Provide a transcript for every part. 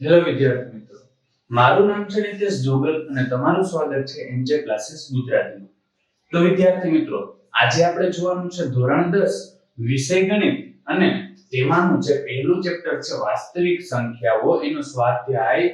Hello વિદ્યાર્થી મિત્રો. મારું નામ છે નિતેશ જોગલ અને તમારું સ્વાગત છે એનજે ક્લાસીસ ગુજરાતીમાં. તો વિદ્યાર્થી મિત્રો, આજે આપણે જોવાનું છે ધોરણ 10 વિષય ગણિત અને તેમાંનું જે પહેલું ચેપ્ટર છે વાસ્તવિક સંખ્યાઓ, એનો સ્વાધ્યાય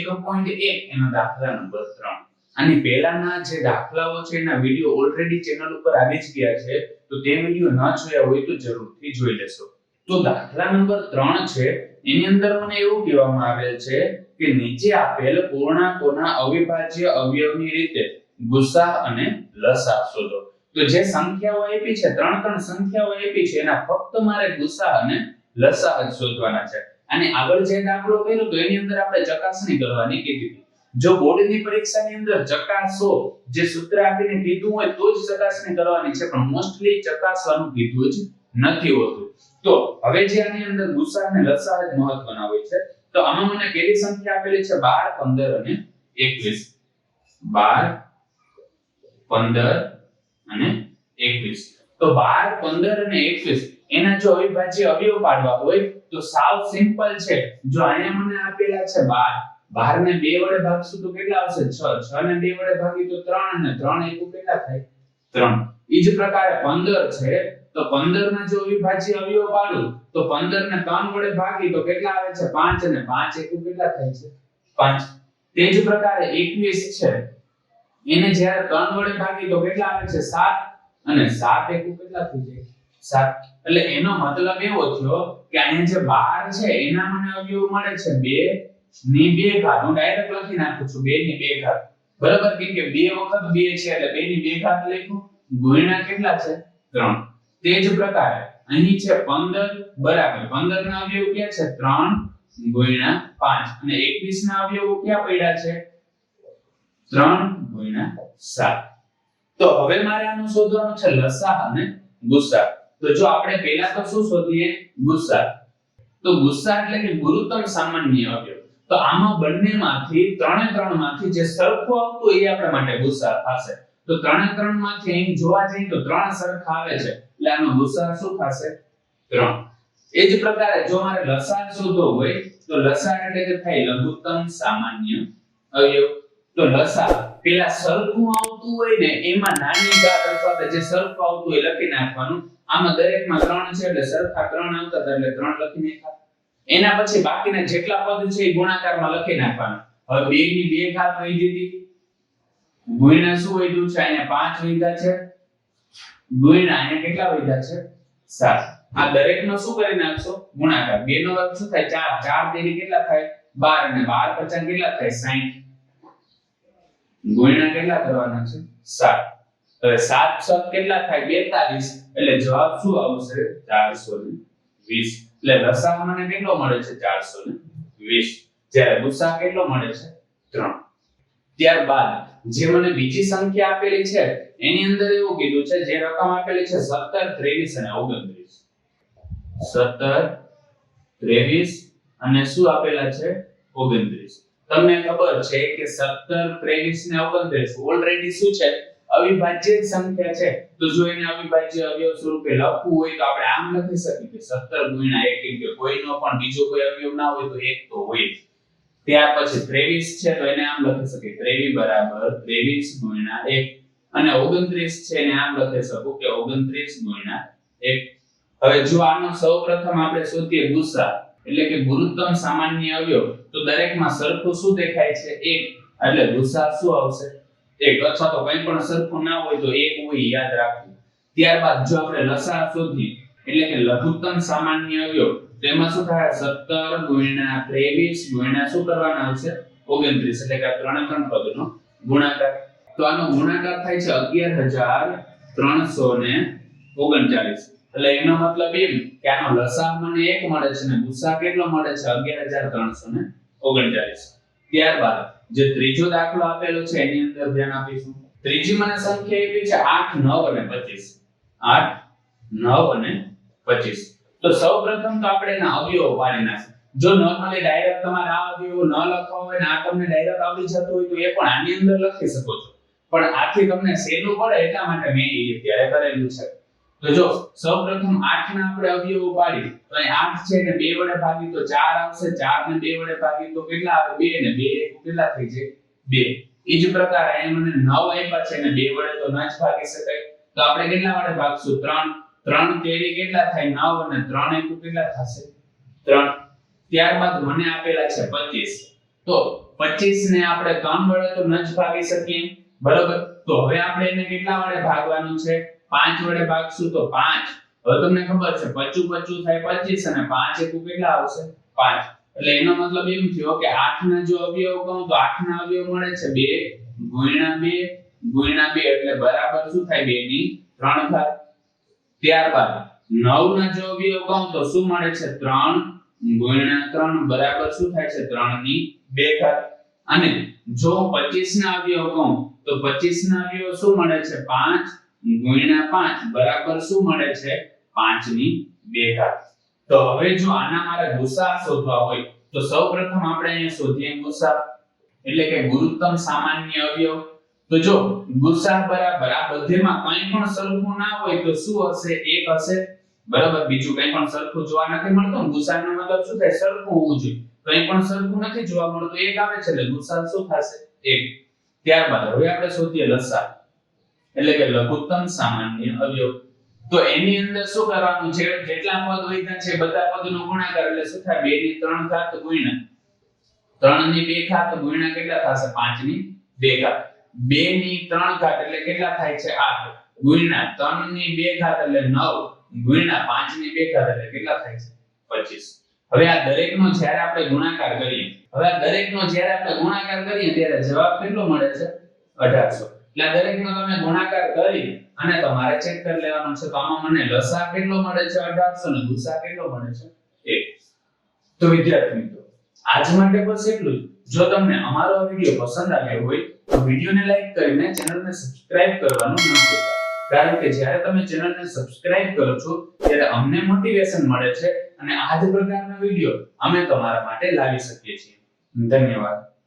1.1 એનો દાખલા નંબર 3 અને પહેલાના જે દાખલાઓ છે, એના વિડિયો ઓલરેડી ચેનલ ઉપર આવી જ ગયા છે, તો તે વિડિયો ન જોયા હોય તો જરૂરથી જોઈ લેશો. તો દાખલા નંબર 3 છે, એની અંદર મને એવું કહેવામાં આવેલ છે કે નીચે આપેલ પૂર્ણાંકોના અવિભાજ્ય અવયવની રીતે ગુસા અને લસા શોધો. તો જે સંખ્યાઓ આપી છે, ત્રણ ત્રણ સંખ્યાઓ આપી છે, એના ફક્ત મારે ગુસા અને લસા જ શોધવાના છે. અને આગળ જે દાખલો કર્યો, તો એની અંદર આપણે ચકાસણી કરવાની કીધી જો બોર્ડની પરીક્ષાની અંદર ચકાસો, જે સૂત્ર આપીને કીધું હોય તો જ ચકાસણી કરવાની છે, પણ મોસ્ટલી ચકાસવાનું કીધું જ નથી હોતું. તો હવે જે આની અંદર ગુસા અને લસા જ મહત્વના હોય છે, તો આમાં મને કેટલી સંખ્યા આપેલી છે? 12 15 અને 21 12 15 અને 21 તો 12 15 અને 21 એના જો અવિભાજ્ય અવયવ પાડવા હોય, તો સાવ સિમ્પલ છે. જો અહીંયા મને આપેલા છે 12 12 ને 2 વડે ભાગશું તો કેટલા આવશે? 6 6 ને 2 વડે ભાગી તો 3 અને 3 એકુ કેટલા થાય? 3 એ જ પ્રકારે 15 છે તો 15 ના જો અવિભાજ્ય અવયવ પાડું, તો 15 ને 3 વડે ભાગી તો કેટલા આવે છે? 5 અને 5 એકુ કેટલા થાય છે? 5 તે જ પ્રકારે 21 છે. એને જ્યારે 3 વડે ભાગી તો કેટલા આવે છે? 7 અને 7 એકુ કેટલા થઈ જાય? 7 એટલે એનો મતલબ એવો થયો કે અહીંયા જે 12 છે, એના મને અવયવ મળે છે 2 ની 2 ઘાત. હું ડાયરેક્ટ લખી નાખું છું 2 ની 2 ઘાત. બરાબર? કેમ કે 2 વખત 2 છે, એટલે 2 ની 2 ઘાત લખ્યું ગુણ્યા કેટલા છે? 3 તે જ પ્રકારે અહીં છે 15 બરાબર. 15 ના અવયવ ક્યાં છે? 3 ગુણ્યા 5 અને 21 ના અવયવો ક્યાં પડ્યા છે? 3 ગુણ્યા 7 તો હવે મારે આનું શોધવાનું છે લસા અને ગુસા તો જો આપણે પહેલા તો શું શોધીએ? ગુસા તો ગુસ્સા એટલે કે ગુરુતર સામાન્ય અવયવ. તો આમાં બંનેમાંથી, ત્રણે ત્રણમાંથી જે સરખું આવતું એ આપણા માટે ગુસ્સા થશે. તો ત્રણે ત્રણમાંથી અહીં જોવા જઈએ તો ત્રણ સરખા આવે છે. એટલે આનો ગુસાઅ શું થશે? ત્રણ. એ જ પ્રકારે જો મારે લસા શોધવો હોય, તો લસા એટલે કે થાય લઘુત્તમ સામાન્ય અવયવ. તો લસા પેલા સરખું આવતું હોય ને, એમાં નાની ઘાત અથવા જે સરખું આવતું હોય લખી નાખવાનું. આમાં દરેકમાં ત્રણ છે એટલે સરખા ત્રણ આવતા હતા એટલે ત્રણ લખી નાખ્યા. એના પછી બાકીના જેટલા પદ છે એ ગુણાકારમાં લખી નાખવાના. હવે બે ની બે ઘાત વહી દીધી ગુણ્યા શું વધ્યું છે? અહીંયા પાંચ વધ્યા છે. ગુણ્યા અહીંયા કેટલા વધ્યા છે? 7 આ દરેકનો શું કરી નાખશો ગુણાકાર. 2 નો વર્ગ શું થાય? ચાર. ચાર તેરી કેટલા થાય? 12 અને બાર પચાસ કેટલા થાય? સાઈઠ. ગુણ્યા કેટલા કરવાના છે? 7 હવે સાત સત કેટલા થાય? બેતાલીસ. એટલે જવાબ શું આવશે? ચારસો ને વીસ. એટલે લસા મને કેટલો મળે છે? ચારસો ને વીસ. જ્યારે ગુસા કેટલો મળે છે? ત્રણ. ત્યારબાદ જે મને બીજી સંખ્યા આપેલી છે એની અંદર એવું કીધું છે, જે રકમ આપેલી છે સત્તર ત્રેવીસ અને ઓગણત્રીસ. સત્તર ત્રેવીસ અને શું આપેલા છે? ઓગણત્રીસ. તમને ખબર છે કે સત્તર ત્રેવીસ ને ઓગણત્રીસ ઓલરેડી શું છે? અવિભાજ્ય સંખ્યા છે. તો જો એને અવિભાજ્ય અવયવ સ્વરૂપે લખવું હોય તો આપણે આમ લખી શકીએ કે 17 ગુણ્યા 1 કેમ કે કોઈનો પણ બીજો કોઈ અવયવ ના હોય તો એક તો હોય જ. ત્યાર પછી 23 છે તો એને આમ લખી શકીએ. 23 બરાબર 23 ગુણ્યા 1 અને 29 છે ને આમ લખી શકો કે 29 ગુણ્યા 1 હવે જો આનો સૌપ્રથમ આપણે શોધીએ ગુસા એટલે કે ગુરુત્તમ સામાન્ય અવયવ, તો દરેકમાં સરખું શું દેખાય છે? 1 એટલે ગુસા શું આવશે? 1 અથવા તો કંઈ પણ સરખું ના હોય તો 1 હોય, યાદ રાખજો. ત્યારબાદ જો આપણે લસા શોધીએ, એટલે કે લઘુત્તમ સામાન્ય અવયવ તેમાં શું થાય? 17 ગુણ્યા 23 ગુણ્યા શું કરવાના આવશે? 29 એટલે કે આ ત્રણે ત્રણ પદનો ગુણાકાર. તો આનો ગુણાકાર થાય છે 11339 એટલે એનો મતલબ એમ કે આનો લસા મને 1 મળે છે અને ગુસા કેટલો મળે છે? 11339 ત્યારબાદ જે ત્રીજો દાખલો આપેલો છે, એની અંદર ધ્યાન આપીશું. ત્રીજી મને સંખ્યા આપી છે 8 9 અને 25 8 9 અને 25 તો સૌપ્રથમ તો આપણે એના અવયવો પાડી નાખીએ. જો નોર્મલી ડાયરેક્ટ તમારે આ અવયવો ન લખવા હોય ને આ તમને ડાયરેક્ટ આવડી જતો હોય તો એ પણ આની અંદર લખી શકો છો. પણ આથી તમને સહેલું પડે એટલા માટે મેં એ અત્યારે કરેલું છે. તો જો, સૌપ્રથમ 8 ના આપણે અવયવો પાડી તો અહીં 8 છે ને 2 વડે ભાગી તો 4 આવશે 4 ને 2 વડે ભાગી તો કેટલા આવે? 2 ને 2 કેટલા થઈ જાય? 2 એ જ પ્રકાર અહીંયા મને 9 આપ્યા છે ને 2 વડે તો ન જ ભાગી શકાય. તો આપણે કેટલા વડે ભાગશું? 3 3 તેરી કેટલા થાય? 9 અને 3 એકુ કેટલા થશે? 3 ત્યારબાદ મને આપેલા છે 25 તો 25 ને આપણે 3 વડે તો ન જ ભાગી શકીએ. બરોબર? તો હવે આપણે એને કેટલા વડે ભાગવાનું છે? 5 વડે ભાગશું તો 5 હવે તમને ખબર છે 25 25 થાય 25 અને 5 એકુ કેટલા આવશે? 5 એટલે એનો મતલબ એમ થયો કે 8 ના જો અવયવ કહું તો 8 ના અવયવ મળે છે 2 ગુણ્યા 2 ગુણ્યા 2 એટલે બરાબર શું થાય 2 ની 3 ઘાત ત્યારબાદ 9 ના જો અવયવ કહું તો શું મળે છે? 3 ગુણ્યા 3 બરાબર શું થાય છે? 3 ની 2 ઘાત. અને જો 25 ના અવયવ કહું તો 25 ના અવયવ શું મળે છે? 5 ગુણ્યા 5 બરાબર શું મળે છે? 5 ની 2 ઘાત. તો હવે જો આના મારે ગુસા શોધવા હોય, તો સૌપ્રથમ આપણે અહીંયા શોધીએ ગુસા એટલે કે ગુરુત્તમ સામાન્ય અવયવ. તો જો ગુસા બરાબર આ બધેમાં કંઈ પણ સરખું ના હોય, તો શું હશે? એક હશે. બરાબર? બીજું કંઈ પણ સરખું જોવા નથી મળતું. ગુસાનો મતલબ શું થાય? સરખું હોવું જોઈએ. કંઈ પણ સરખું નથી જોવા મળતું. એક આવે છે એટલે ગુસા શું થશે? એક. ત્યારબાદ હવે આપણે શોધીએ લસા. એટલે કે લઘુત્તમ સામાન્ય અવયવ. તો એની અંદર શું કરવાનું છે? જેટલા પદ વધ્યા છે, બધા પદનો ગુણાકાર. એટલે શું થાય? 2 ની 3 ઘાત ગુણ્યા. 3 ની 2 ઘાત ગુણ્યા કેટલા થશે? 5 ની 2 ઘાત. 2 ની 3 ઘાત એટલે કેટલા થાય છે? 8 ગુણ્યા 3 ની 2 ઘાત એટલે 9 ગુણ્યા 5 ની 2 ઘાત એટલે કેટલા થાય છે? 25 હવે આ દરેકનો જ્યારે આપણે ગુણાકાર કરીએ, હવે આ દરેકનો જ્યારે આપણે ગુણાકાર કરીએ, ત્યારે જવાબ કેટલો મળે છે? 1800 એટલે આ દરેકનો તમે ગુણાકાર કરી અને તમારે ચેક કરી લેવાનું છે. તો આમાં મને લસા કેટલો મળે છે? 1800 ને ગુસા કેટલો મળે છે? 1 તો વિદ્યાર્થી મિત્રો, આજ માટે બસ એટલું જ. જો તમને અમારો આ વિડિયો પસંદ આવ્યો હોય, તો વિડિયોને લાઈક કરીને ચેનલને સબસ્ક્રાઇબ કરવાનું ન ભૂલતા. કારણ કે જ્યારે તમે ચેનલને સબસ્ક્રાઇબ કરો છો, ત્યારે અમને મોટિવેશન મળે છે અને આ જ પ્રકારના વીડિયો અમે તમારા માટે લાવી શકીએ છીએ. ધન્યવાદ.